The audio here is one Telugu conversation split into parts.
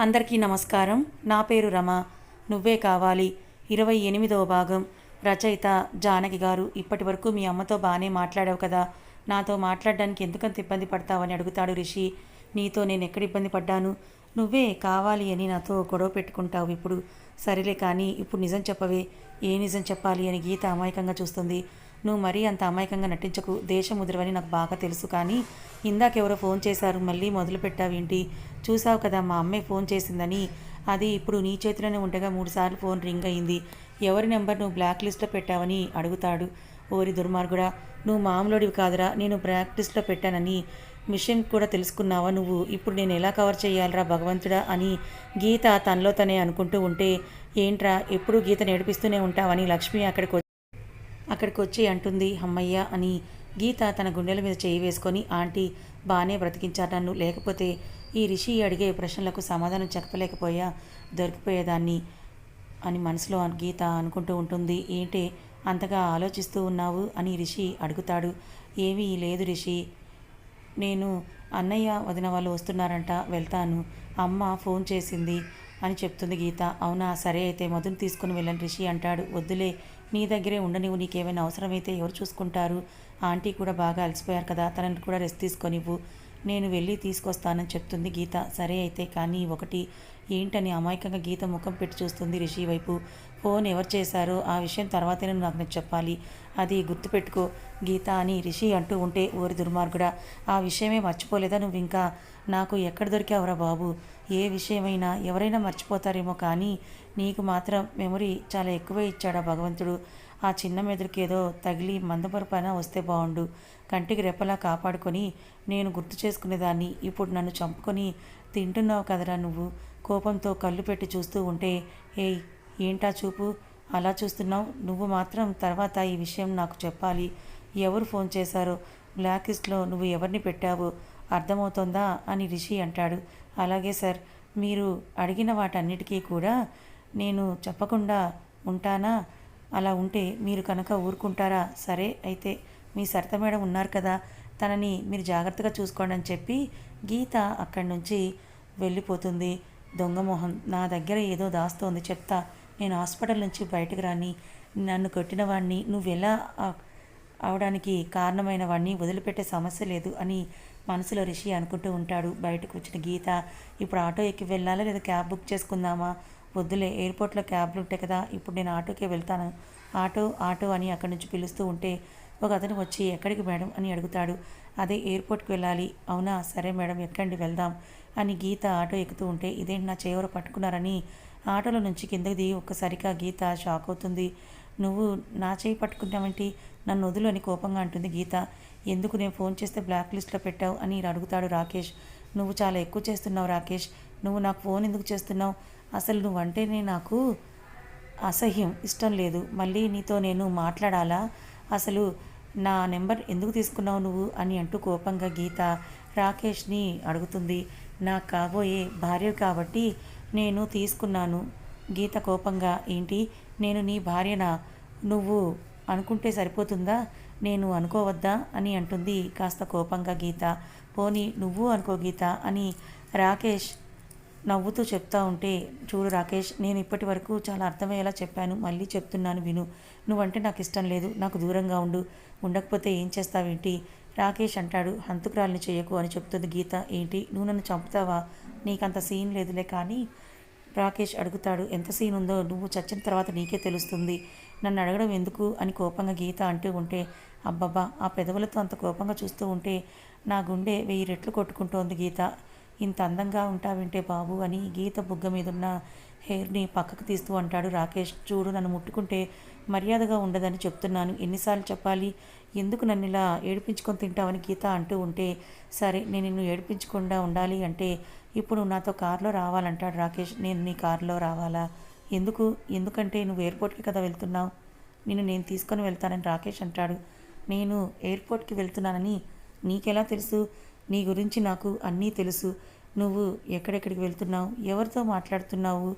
అందరికీ నమస్కారం. నా పేరు రమ. నువ్వే కావాలి. ఇరవై ఎనిమిదవ భాగం. రచయిత జానకి గారు ఇప్పటి వరకు మీ అమ్మతో బాగానే మాట్లాడావు కదా. నాతో మాట్లాడడానికి ఎందుకంత ఇబ్బంది పడతావని అడుగుతాడు రిషి. నీతో నేను ఎక్కడ ఇబ్బంది పడ్డాను? నువ్వే కావాలి అని నాతో గొడవ పెట్టుకుంటావు ఇప్పుడు. సరేలే కానీ ఇప్పుడు నిజం చెప్పవే. ఏ నిజం చెప్పాలి అని గీత అమాయకంగా చూస్తుంది. నువ్వు మరీ అంత అమాయకంగా నటించకు దేశం ముద్రవని నాకు బాగా తెలుసు. కానీ ఇందాకెవరో ఫోన్ చేశారు మళ్ళీ మొదలు పెట్టావేంటి? చూసావు కదా మా అమ్మే ఫోన్ చేసిందని. అది ఇప్పుడు నీ చేతిలోనే ఉండగా మూడుసార్లు ఫోన్ రింగ్ అయింది. ఎవరి నెంబర్ నువ్వు బ్లాక్ లిస్ట్లో పెట్టావని అడుగుతాడు. ఓరి దుర్మార్గుడా నువ్వు మామూలుడివి కాదురా నేను బ్లాక్ లిస్ట్లో పెట్టానని మిషన్ కూడా తెలుసుకున్నావా నువ్వు? ఇప్పుడు నేను ఎలా కవర్ చేయాలరా భగవంతుడా అని గీత తనలో తనే అనుకుంటూ ఉంటే ఏంట్రా ఎప్పుడు గీత నేర్పిస్తూనే ఉంటావని లక్ష్మి అక్కడికి అక్కడికి వచ్చి అంటుంది అమ్మయ్య అని గీత తన గుండెల మీద చేయి వేసుకొని ఆంటీ బాగానే బ్రతికించారు నన్ను. లేకపోతే ఈ రిషి అడిగే ప్రశ్నలకు సమాధానం చెప్పలేకపోయా దొరికిపోయేదాన్ని అని మనసులో గీత అనుకుంటూ ఉంటుంది. ఏంటి అంతగా ఆలోచిస్తూ ఉన్నావు? అని రిషి అడుగుతాడు. ఏమీ లేదు రిషి. నేను అన్నయ్య వదిన వాళ్ళు వస్తున్నారంట వెళ్తాను. అమ్మ ఫోన్ చేసింది అని చెప్తుంది గీత. అవునా సరే అయితే మధుని తీసుకుని వెళ్ళండి రిషి అంటాడు. వద్దులే నీ దగ్గరే ఉండనివ్వు నీకేమైనా అవసరమైతే ఎవరు చూసుకుంటారు? ఆంటీ కూడా బాగా అలసిపోయారు కదా తనని కూడా రెస్ట్ తీసుకొనివ్వు నేను వెళ్ళి తీసుకొస్తానని చెప్తుంది గీత. సరే అయితే కానీ ఒకటి ఏంటని అమాయకంగా గీత ముఖం పెట్టి చూస్తుంది రిషి వైపు. ఫోన్ ఎవరు చేశారో ఆ విషయం తర్వాతనే నాకు నాకు చెప్పాలి. అది గుర్తుపెట్టుకో గీత అని రిషి అంటూ ఉంటే ఓరి దుర్మార్గుడా. ఆ విషయమే మర్చిపోలేదా నువ్వు ఇంకా? నాకు ఎక్కడ దొరికావురా బాబు? ఏ విషయమైనా ఎవరైనా మర్చిపోతారేమో కానీ నీకు మాత్రం మెమొరీ చాలా ఎక్కువే ఇచ్చాడా భగవంతుడు. ఆ చిన్న మెదడుకి ఏదో తగిలి మందపరపైన వస్తే బాగుండు కంటికి రెప్పలా కాపాడుకొని నేను గుర్తు చేసుకునేదాన్ని. ఇప్పుడు నన్ను చంపుకొని తింటున్నావు కదరా నువ్వు? కోపంతో కళ్ళు పెట్టి చూస్తూ ఉంటే ఏయ్ ఏంటా చూపు? అలా చూస్తున్నావు? నువ్వు మాత్రం తర్వాత ఈ విషయం నాకు చెప్పాలి. ఎవరు ఫోన్ చేశారో? బ్లాక్ లిస్ట్లో నువ్వు ఎవరిని పెట్టావు? అర్థమవుతోందా? అని రిషి అంటాడు. అలాగే సార్ మీరు అడిగిన వాటన్నిటికీ కూడా నేను చెప్పకుండా ఉంటానా? అలా ఉంటే మీరు కనుక ఊరుకుంటారా? సరే అయితే మీ సరిత మేడం ఉన్నారు కదా తనని మీరు జాగ్రత్తగా చూసుకోండి అని చెప్పి గీత అక్కడి నుంచి వెళ్ళిపోతుంది. దొంగమోహన్ నా దగ్గర ఏదో దాస్తోంది. చెప్తా. నేను హాస్పిటల్ నుంచి బయటకు రాని నన్ను కొట్టిన వాడిని నువ్వు అవడానికి కారణమైన వాడిని వదిలిపెట్టే సమస్య లేదు అని మనసులో రిషి అనుకుంటూ ఉంటాడు. బయటకు వచ్చిన గీత ఇప్పుడు ఆటో ఎక్కి వెళ్ళాలా లేదా క్యాబ్ బుక్ చేసుకుందామా? వద్దులే ఎయిర్పోర్ట్లో క్యాబ్లు ఉంటాయి కదా ఇప్పుడు నేను ఆటోకే వెళ్తాను. ఆటో ఆటో అని అక్కడి నుంచి పిలుస్తూ ఉంటే ఒక అతను వచ్చి ఎక్కడికి మేడం? అని అడుగుతాడు. అదే ఎయిర్పోర్ట్కి వెళ్ళాలి. అవునా? సరే మేడం ఎక్కండి వెళ్దాం. అని గీత ఆటో ఎక్కుతూ ఉంటే ఇదేంటి నా చేవర పట్టుకున్నారని ఆటోలో నుంచి కిందకి దిగి ఒక్కసారిగా గీత షాక్ అవుతుంది. నువ్వు నా చేయి పట్టుకున్నావంటి నన్ను వదులు అని కోపంగా అంటుంది గీత. ఎందుకు నేను ఫోన్ చేస్తే బ్లాక్ లిస్ట్లో పెట్టావు? అని అడుగుతాడు రాకేష్. నువ్వు చాలా ఎక్కువ చేస్తున్నావు రాకేష్. నువ్వు నాకు ఫోన్ ఎందుకు చేస్తున్నావు? అసలు నువ్వంటేనే నాకు అసహ్యం. ఇష్టం లేదు. మళ్ళీ నీతో నేను మాట్లాడాలా? అసలు నా నెంబర్ ఎందుకు తీసుకున్నావు నువ్వు? అని అంటూ కోపంగా గీత రాకేష్ని అడుగుతుంది. నా కాబోయే భార్య కాబట్టి నేను తీసుకున్నాను. గీత కోపంగా ఏంటి? నేను నీ భార్యనా? నువ్వు అనుకుంటే సరిపోతుందా? నేను అనుకోవద్దా? అని అంటుంది కాస్త కోపంగా గీత. పోనీ నువ్వు అనుకో గీత అని రాకేష్ నవ్వుతూ చెప్తా ఉంటే చూడు రాకేష్ నేను ఇప్పటి వరకు చాలా అర్థమయ్యేలా చెప్పాను. మళ్ళీ చెప్తున్నాను విను. నువ్వంటే నాకు ఇష్టం లేదు. నాకు దూరంగా ఉండు. ఉండకపోతే ఏం చేస్తావేంటి? రాకేష్ అంటాడు హంతుకురాలిని చేయకు అని చెప్తుంది గీత. ఏంటి? నువ్వు నన్ను చంపుతావా? నీకంత సీన్ లేదులే కానీ రాకేష్ అడుగుతాడు ఎంత సీన్ ఉందో నువ్వు చచ్చిన తర్వాత నీకే తెలుస్తుంది. నన్ను అడగడం ఎందుకు? అని కోపంగా గీత అంటూ ఉంటే అబ్బబ్బా ఆ పెదవులతో అంత కోపంగా చూస్తూ ఉంటే నా గుండె వెయ్యి రెట్లు కొట్టుకుంటోంది గీత. ఇంత అందంగా ఉంటావింటే బాబు అని గీత బుగ్గ మీదున్న హెయిర్ని పక్కకు తీస్తూ అంటాడు రాకేష్. చూడు నన్ను ముట్టుకుంటే మర్యాదగా ఉండదని చెప్తున్నాను. ఎన్నిసార్లు చెప్పాలి? ఎందుకు నన్ను ఇలా ఏడిపించుకొని తింటావని గీత అంటూ ఉంటే సరే నేను నిన్ను ఏడిపించకుండా ఉండాలి అంటే ఇప్పుడు నాతో కారులో రావాలంటాడు రాకేష్. నేను నీ కారులో రావాలా? ఎందుకు? ఎందుకంటే నువ్వు ఎయిర్పోర్ట్కి కదా వెళ్తున్నావు? నిన్ను నేను తీసుకొని వెళ్తానని రాకేష్ అంటాడు. నేను ఎయిర్పోర్ట్కి వెళ్తున్నానని నీకెలా తెలుసు? నీ గురించి నాకు అన్నీ తెలుసు. నువ్వు ఎక్కడెక్కడికి వెళ్తున్నావు? ఎవరితో మాట్లాడుతున్నావు?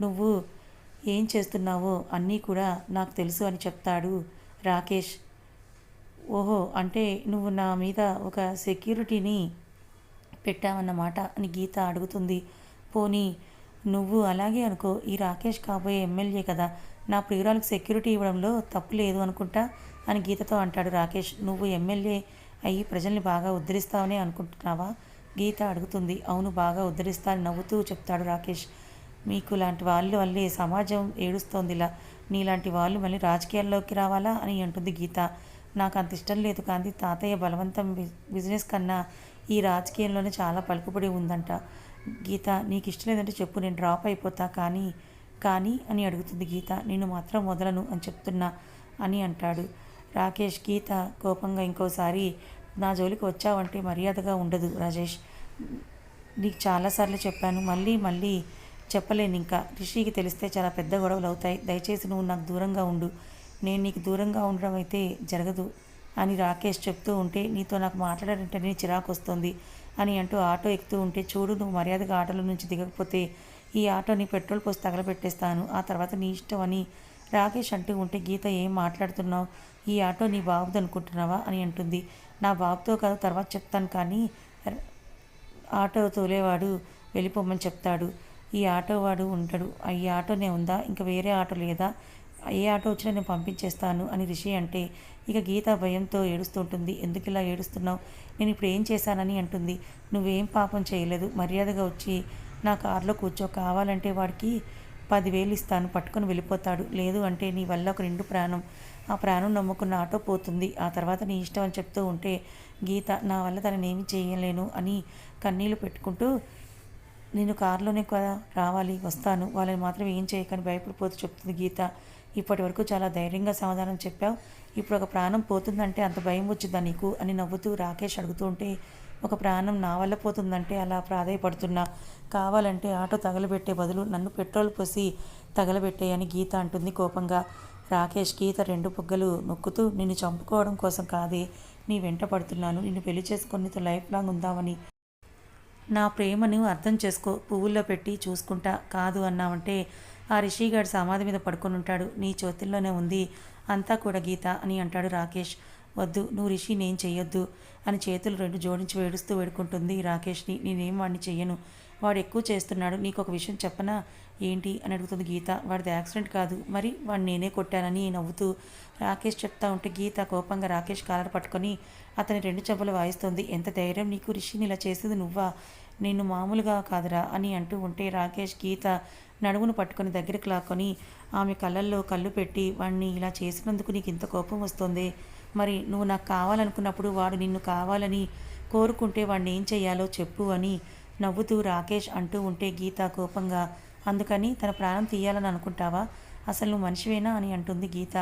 నువ్వు ఏం చేస్తున్నావో అన్నీ కూడా నాకు తెలుసు అని చెప్తాడు రాకేష్. ఓహో అంటే నువ్వు నా మీద ఒక సెక్యూరిటీని పెట్టావన్నమాట అని గీత అడుగుతుంది. పోనీ నువ్వు అలాగే అనుకో ఈ రాకేష్ కాబోయే ఎమ్మెల్యే కదా నా ప్రియురాలకు సెక్యూరిటీ ఇవ్వడంలో తప్పు లేదు అనుకుంటా అని గీతతో అంటాడు రాకేష్. నువ్వు ఎమ్మెల్యే అయ్యి ప్రజల్ని బాగా ఉద్ధరిస్తావని అనుకుంటున్నావా? గీత అడుగుతుంది. అవును బాగా ఉద్ధరిస్తా అని నవ్వుతూ చెప్తాడు రాకేష్. మీకు లాంటి వాళ్ళు వల్లే సమాజం ఏడుస్తోందిలా. నీలాంటి వాళ్ళు మళ్ళీ రాజకీయాల్లోకి రావాలా అని అంటుంది గీత. నాకు అంత ఇష్టం లేదు కానీ తాతయ్య బలవంతం బిజినెస్ కన్నా ఈ రాజకీయంలోనే చాలా పలుకుబడి ఉందంట. గీత నీకు ఇష్టం లేదంటే చెప్పు. నేను డ్రాప్ అయిపోతా. కానీ కానీ అని అడుగుతుంది గీత. నేను మాత్రం వదలను అని చెప్తున్నా అని అంటాడు. రాకేష్ గీత కోపంగా ఇంకోసారి నా జోలికి వచ్చావంటే మర్యాదగా ఉండదు రాజేష్. నీకు చాలాసార్లు చెప్పాను మళ్ళీ మళ్ళీ చెప్పలేను ఇంకా. రిషికి తెలిస్తే చాలా పెద్ద గొడవలు అవుతాయి. దయచేసి నువ్వు నాకు దూరంగా ఉండు. నేను నీకు దూరంగా ఉండడం అయితే జరగదు అని రాకేష్ చెప్తూ ఉంటే నీతో నాకు మాట్లాడాలంటేనే చిరాకు వస్తుంది అని అంటూ ఆటో ఎక్కుతూ ఉంటే చూడు నువ్వు మర్యాదగా ఆటోలో నుంచి దిగకపోతే ఈ ఆటోని పెట్రోల్ పోసి తగలబెట్టేస్తాను. ఆ తర్వాత నీ ఇష్టం అని రాకేష్ అంటూ ఉంటే గీత ఏం మాట్లాడుతున్నావు? ఈ ఆటో నీ బాబుది అనుకుంటున్నావా? అని అంటుంది. నా బాబుతో కాదు తర్వాత చెప్తాను కానీ ఆటో తోలేవాడు వెళ్ళిపోమని చెప్తాడు. ఈ ఆటో వాడు ఉంటాడు ఈ ఆటోనే ఉందా? ఇంకా వేరే ఆటో లేదా? ఏ ఆటో వచ్చినా నేను పంపించేస్తాను అని రిషి అంటే ఇక గీత భయంతో ఏడుస్తుంటుంది. ఎందుకు ఇలా ఏడుస్తున్నావు? నేను ఇప్పుడు ఏం చేశానని అంటుంది. నువ్వేం పాపం చేయలేదు. మర్యాదగా వచ్చి నా కారులో కూర్చో. కావాలంటే వాడికి పదివేలు ఇస్తాను పట్టుకొని వెళ్ళిపోతాడు. లేదు అంటే నీ వల్ల ఒక రెండు ప్రాణం. ఆ ప్రాణం నమ్ముకున్న ఆటో పోతుంది. ఆ తర్వాత నీ ఇష్టం అని చెప్తూ ఉంటే గీత నా వల్ల తననేమి చేయలేను అని కన్నీళ్ళు పెట్టుకుంటూ నేను కారులోనే కదా రావాలి వస్తాను. వాళ్ళని మాత్రం ఏం చేయకని భయపడిపోతూ చెప్తుంది గీత. ఇప్పటి వరకు చాలా ధైర్యంగా సమాధానం చెప్పావు. ఇప్పుడు ఒక ప్రాణం పోతుందంటే అంత భయం వచ్చిందా నీకు? అని నవ్వుతూ రాకేష్ అడుగుతూ ఉంటే ఒక ప్రాణం నా వల్ల పోతుందంటే అలా ప్రాధాయపడుతున్నా. కావాలంటే ఆటో తగలబెట్టే బదులు నన్ను పెట్రోల్ పోసి తగలబెట్టేయని గీత అంటుంది కోపంగా. రాకేష్ గీత రెండు బుగ్గలు నొక్కుతూ నిన్ను చంపుకోవడం కోసం కాదే నీ వెంట పడుతున్నాను నిన్ను పెళ్ళి చేసుకొని నీతో లైఫ్ లాంగ్ ఉందామని. నా ప్రేమను అర్థం చేసుకో పువ్వుల్లో పెట్టి చూసుకుంటా కాదు అన్నావంటే ఆ రిషిగాడు సమాధి మీద పడుకొని ఉంటాడు నీ చేతుల్లోనే ఉంది అంతా కూడా గీత అని అంటాడు రాకేష్. వద్దు నువ్వు రిషి నేను చెయ్యొద్దు అని చేతులు రెండు జోడించి వేడుస్తూ వేడుకుంటుంది రాకేష్ని. నేనేం వాడిని చెయ్యను. వాడు ఎక్కువ చేస్తున్నాడు. నీకు ఒక విషయం చెప్పనా? ఏంటి? అని అడుగుతుంది గీత. వాడిది యాక్సిడెంట్ కాదు. మరి వాడిని నేనే కొట్టానని నవ్వుతూ రాకేష్ చెప్తా ఉంటే గీత కోపంగా రాకేష్ కాలర్ పట్టుకొని అతని రెండు చెప్పులు వాయిస్తుంది. ఎంత ధైర్యం నీకు రిషిని ఇలా చేసేది నువ్వా? నిన్ను మామూలుగా కాదురా అని అంటూ ఉంటే రాకేష్ గీత నడుమును పట్టుకొని దగ్గరికి లాక్కొని ఆమె కళ్ళల్లో కళ్ళు పెట్టి వాణ్ణి ఇలా చేసినందుకు నీకు ఇంత కోపం వస్తుంది. మరి నువ్వు నాకు కావాలనుకున్నప్పుడు వాడు నిన్ను కావాలని కోరుకుంటే వాడిని ఏం చెయ్యాలో చెప్పు అని నవ్వుతూ రాకేష్ అంటూ ఉంటే గీత కోపంగా అందుకని తన ప్రాణం తీయాలని అనుకుంటావా? అసలు నువ్వు మనిషివేనా? అని అంటుంది గీత.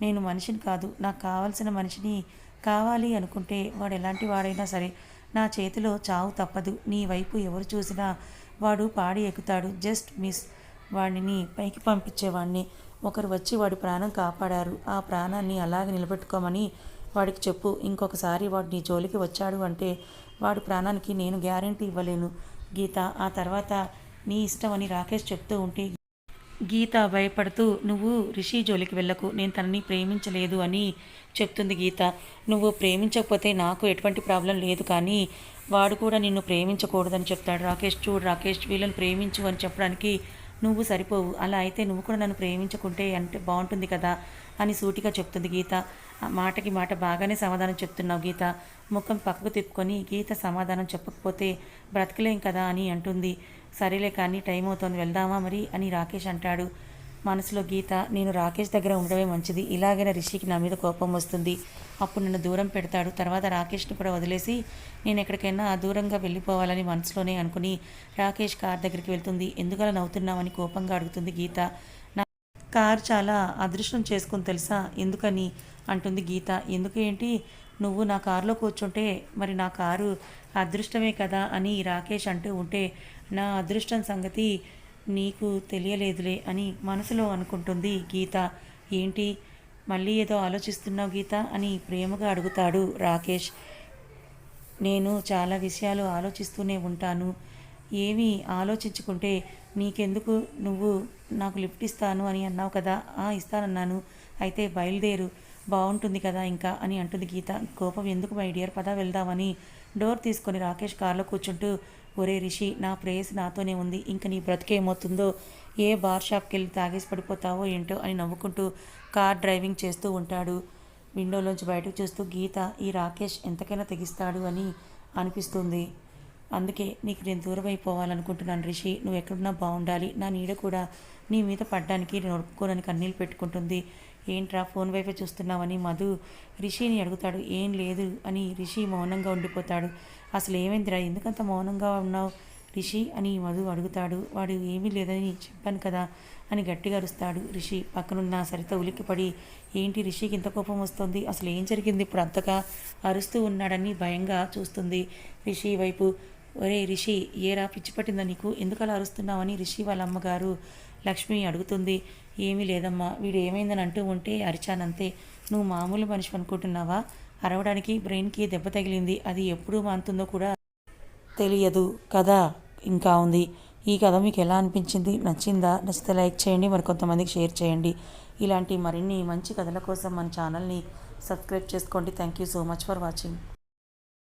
నేను మనిషిని కాదు నాకు కావాల్సిన మనిషిని కావాలి అనుకుంటే వాడు ఎలాంటి వాడైనా సరే నా చేతిలో చావు తప్పదు. నీ వైపు ఎవరు చూసినా వాడు పాడి ఎక్కుతాడు. Just miss. వాడిని పైకి పంపించేవాడిని ఒకరు వచ్చి వాడి ప్రాణం కాపాడారు. ఆ ప్రాణాన్ని అలాగే నిలబెట్టుకోమని వాడికి చెప్పు. ఇంకొకసారి వాడు నీ జోలికి వచ్చాడు అంటే వాడి ప్రాణానికి నేను గ్యారంటీ ఇవ్వలేను. గీత ఆ తర్వాత నీ ఇష్టం అని రాకేష్ చెప్తూ ఉంటే గీత భయపడుతూ నువ్వు రిషి జోలికి వెళ్ళకు. నేను తనని ప్రేమించలేదు అని చెప్తుంది గీత. నువ్వు ప్రేమించకపోతే నాకు ఎటువంటి ప్రాబ్లం లేదు కానీ వాడు కూడా నిన్ను ప్రేమించకూడదని చెప్తాడు రాకేష్. చూడు రాకేష్ వీళ్ళని ప్రేమించు అని చెప్పడానికి నువ్వు సరిపోవు అలా అయితే నువ్వు కూడా నన్ను ప్రేమించకుంటే అంటే బాగుంటుంది కదా అని సూటిగా చెప్తుంది గీత. ఆ మాటకి మాట బాగానే సమాధానం చెప్తున్నావు గీత. ముఖం పక్కకు తిప్పుకొని గీత సమాధానం చెప్పకపోతే బ్రతకలేం కదా అని అంటుంది. సరేలే కానీ టైం అవుతోంది వెళ్దామా మరి అని రాకేష్ అంటాడు. మనసులో గీత నేను రాకేష్ దగ్గర ఉండడమే మంచిది. ఇలాగైనా రిషికి నా మీద కోపం వస్తుంది. అప్పుడు నన్ను దూరం పెడతాడు. తర్వాత రాకేష్ని కూడా వదిలేసి నేను ఎక్కడికైనా దూరంగా వెళ్ళిపోవాలని మనసులోనే అనుకుని రాకేష్ కార్ దగ్గరికి వెళ్తుంది. ఎందుకలా నవ్వుతున్నామని కోపంగా అడుగుతుంది గీత. నా కార్ చాలా అదృష్టం చేసుకుని తెలుసా? ఎందుకని? అంటుంది గీత. ఎందుకు ఏంటి? నువ్వు నా కారులో కూర్చుంటే మరి నా కారు అదృష్టమే కదా? అని రాకేష్ అంటూ ఉంటే నా అదృష్టం సంగతి నీకు తెలియలేదులే అని మనసులో అనుకుంటుంది గీత. ఏంటి? మళ్ళీ ఏదో ఆలోచిస్తున్నావు గీత? అని ప్రేమగా అడుగుతాడు రాకేష్. నేను చాలా విషయాలు ఆలోచిస్తూనే ఉంటాను. ఏమి ఆలోచించుకుంటే నీకెందుకు నువ్వు నాకు లిఫ్ట్ ఇస్తాను అని అన్నావు కదా? ఆ ఇస్తానన్నాను. అయితే బయలుదేరు. బాగుంటుంది కదా ఇంకా అని అంటుంది గీత. కోపం ఎందుకు మై డియర్? పద వెళ్దామని డోర్ తీసుకొని రాకేష్ కార్లో కూర్చుంటూ ఒరే రిషి నా ప్రేయస్ నాతోనే ఉంది. ఇంక నీ బ్రతికేమవుతుందో ఏ బార్ షాప్కి వెళ్ళి తాగేసి పడిపోతావో ఏంటో అని నవ్వుకుంటూ కార్ డ్రైవింగ్ చేస్తూ ఉంటాడు. విండోలోంచి బయటకు చూస్తూ గీత ఈ రాకేష్ ఎంతకైనా తెగిస్తాడు అని అనిపిస్తుంది. అందుకే నీకు నేను దూరం అయిపోవాలనుకుంటున్నాను రిషి నువ్వు ఎక్కడున్నా బాగుండాలి నా నీడ కూడా నీ మీద పడ్డానికి నేను ఒప్పుకోనని కన్నీళ్ళు పెట్టుకుంటుంది. ఏంట్రా ఫోన్ వైపే చూస్తున్నావని మధు రిషిని అడుగుతాడు. ఏం లేదు అని రిషి మౌనంగా ఉండిపోతాడు. అసలు ఏమైందిరా ఎందుకంత మౌనంగా ఉన్నావు? రిషి అని మధు అడుగుతాడు. వాడు ఏమీ లేదని చెప్పాను కదా అని గట్టిగా అరుస్తాడు రిషి. పక్కనున్న సరిత ఉలిక్కిపడి ఏంటి రిషికి ఇంత కోపం వస్తుంది? అసలు ఏం జరిగింది ఇప్పుడు అంతగా? అరుస్తూ ఉన్నాడని భయంగా చూస్తుంది రిషి వైపు. ఒరే రిషి ఏరా పిచ్చి పట్టిందా నీకు? ఎందుకు అలా అరుస్తున్నావని? రిషి వాళ్ళ అమ్మగారు లక్ష్మి అడుగుతుంది. ఏమీ లేదమ్మా వీడు ఏమైందని అంటూ ఉంటే అరిచానంతే. నువ్వు మామూలు మనిషి అనుకుంటున్నావా? అరవడానికి బ్రెయిన్కి దెబ్బ తగిలింది. అది ఎప్పుడు మాంతుందో కూడా తెలియదు కథ ఇంకా ఉంది. ఈ కథ మీకు ఎలా అనిపించింది? నచ్చిందా? నచ్చితే లైక్ చేయండి. మరి కొంతమందికి షేర్ చేయండి. ఇలాంటి మరిన్ని మంచి కథల కోసం మన ఛానల్ని సబ్స్క్రైబ్ చేసుకోండి. Thank you so much for watching.